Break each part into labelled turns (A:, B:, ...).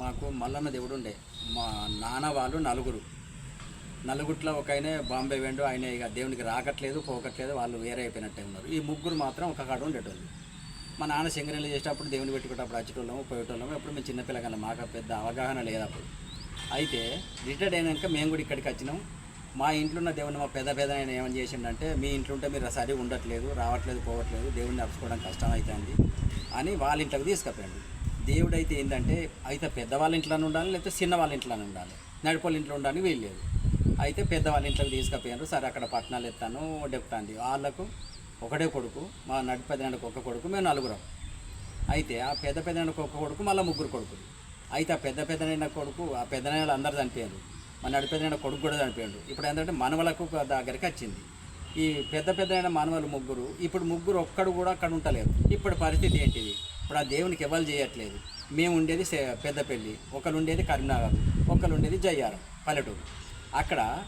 A: మాకు మల్లన్న దేవుడు ఉండే మా నాన్న వాళ్ళు నలుగురు. నలుగుట్లో ఒక ఆయన బాంబే వెండు ఆయన ఇక దేవునికి రాకట్లేదు పోకట్లేదు వాళ్ళు వేరే అయిపోయినట్టే ఉన్నారు. ఈ ముగ్గురు మాత్రం ఒక కాడ ఉండేటోళ్ళు. మా నాన్న సింగరేళ్ళు చేసేటప్పుడు దేవుని పెట్టుకునేటప్పుడు వచ్చేటోళ్ళము పోయేటోళ్ళము ఎప్పుడు మేము చిన్నపిల్లగానే మాకు పెద్ద అవగాహన లేదు అప్పుడు. అయితే రిటైర్డ్ అయినాక మేము కూడా ఇక్కడికి వచ్చినాం. మా ఇంట్లో ఉన్న దేవుని మా పెద్ద పెద్ద ఆయన ఏమని చేసిండంటే మీ ఇంట్లో ఉంటే మీరు సరిగా ఉండట్లేదు రావట్లేదు పోవట్లేదు దేవుడిని అరుచుకోవడం కష్టం అవుతుంది అని వాళ్ళ ఇంట్లోకి తీసుకుపోయాడు. దేవుడు అయితే ఏంటంటే అయితే పెద్దవాళ్ళ ఇంట్లోనే ఉండాలి లేకపోతే చిన్న వాళ్ళ ఇంట్లోనే ఉండాలి. నడిపోళ్ళ ఇంట్లో ఉండడానికి వీల్లేదు. అయితే పెద్దవాళ్ళ ఇంట్లోకి తీసుకుపోయారు సరే అక్కడ పట్టణాలు ఎత్తాను డెప్టాంది వాళ్ళకు ఒకటే కొడుకు మా నడి పెద్దనానికి ఒక కొడుకు మేము నలుగురం. అయితే ఆ పెద్ద పెద్దనానికి ఒక కొడుకు మళ్ళీ ముగ్గురు కొడుకులు. అయితే ఆ పెద్ద పెద్దనైన కొడుకు ఆ పెద్దనైనా అందరు చనిపోయారు. మా నడి పెద్దనైన కొడుకు కూడా చనిపోయాడు. ఇప్పుడు ఏంటంటే మనవలకు దగ్గరికి వచ్చింది. ఈ పెద్ద పెద్దనైన మనవలు ముగ్గురు ఇప్పుడు ముగ్గురు ఒక్కడు కూడా అక్కడ ఉంటలేరు ఇప్పుడు పరిస్థితి ఏంటిది? ఇప్పుడు ఆ దేవునికి ఎవరు చేయట్లేదు. మేము ఉండేది సే- పెద్దపల్లి ఒకరు ఉండేది కరీంనగర్ ఒకరు ఉండేది జయ్యారం పల్లెటూరు. అక్కడ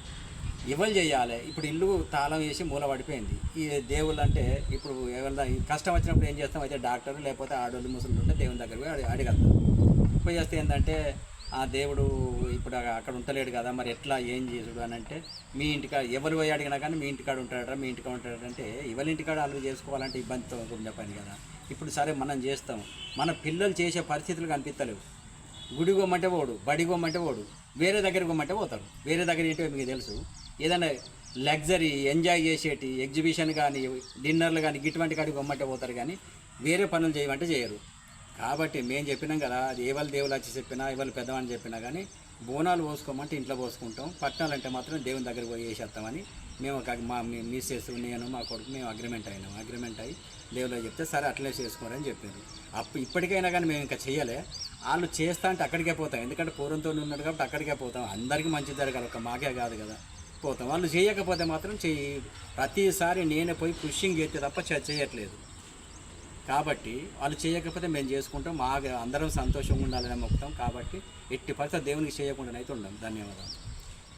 A: ఎవరు చేయాలి? ఇప్పుడు ఇల్లు తాళం వేసి మూల పడిపోయింది. ఈ దేవుళ్ళు అంటే ఇప్పుడు ఎవరిదా కష్టం వచ్చినప్పుడు ఏం చేస్తాం? అయితే డాక్టర్ లేకపోతే ఆడోళ్ళు ముసలు ఉంటే దేవుని దగ్గర పోయి అడి- అడగలుగుతాం. పోయి చేస్తే ఏంటంటే ఆ దేవుడు ఇప్పుడు అక్కడ ఉంటలేడు కదా మరి ఎట్లా ఏం చేసుడు అని అంటే మీ ఇంటికాడ ఎవరు పోయి అడిగినా కానీ మీ ఇంటికాడ ఉంటాడట మీ ఇంటికాడ ఉంటాడంటే ఎవరి ఇంటికాడ వాళ్ళు చేసుకోవాలంటే ఇబ్బందితో ఉండే పని కదా. ఇప్పుడు సరే మనం చేస్తాం. మన పిల్లలు చేసే పరిస్థితులు కనిపిస్తలేవు. గుడి కొమ్మంటే పోడు బడి కొమ్మంటే పోడు వేరే దగ్గర కొమ్మంటే పోతాడు వేరే దగ్గర ఏంటో మీకు తెలుసు. ఏదైనా లగ్జరీ ఎంజాయ్ చేసేటి ఎగ్జిబిషన్ కానీ డిన్నర్లు కానీ ఇటువంటి కాడికి కొమ్మంటే పోతారు కానీ వేరే పనులు చేయమంటే చేయరు. కాబట్టి మేము చెప్పినాం కదా అది ఏవాళ్ళు దేవుళ్ళు వచ్చి చెప్పినా ఇవాళ పెద్దవాళ్ళు చెప్పినా కానీ బోనాలు పోసుకోమంటే ఇంట్లో పోసుకుంటాం. పట్టాలంటే మాత్రం దేవుని దగ్గర పోయి వేసేస్తామని మేము ఒక మా మీ- మిస్సెస్ నేను మా కొడుకు మేము అగ్రిమెంట్ అయినాం. అగ్రిమెంట్ అయ్యి దేవుళ్ళు చెప్తే సరే అట్లే చేసుకోరని చెప్పారు. అప్పుడు ఇప్పటికైనా కానీ మేము ఇంకా చేయలే. వాళ్ళు చేస్తా అంటే అక్కడికే పోతాం. ఎందుకంటే పూర్వంతో ఉన్నాడు కాబట్టి అక్కడికే పోతాం. అందరికీ మంచి జరగాలి. ఒక మాకే కాదు కదా. పోతాం. వాళ్ళు చేయకపోతే మాత్రం చెయ్యి. ప్రతిసారి నేనే పోయి పుషింగ్ చేస్తే తప్ప చేయట్లేదు. కాబట్టి వాళ్ళు చేయకపోతే మేము చేసుకుంటాం మా అందరం సంతోషంగా ఉండాలని మొక్కుతాం కాబట్టి ఎట్టి పరిస్థితి దేవునికి చేయకుండా అయితే ఉండం. ధన్యవాదాలు.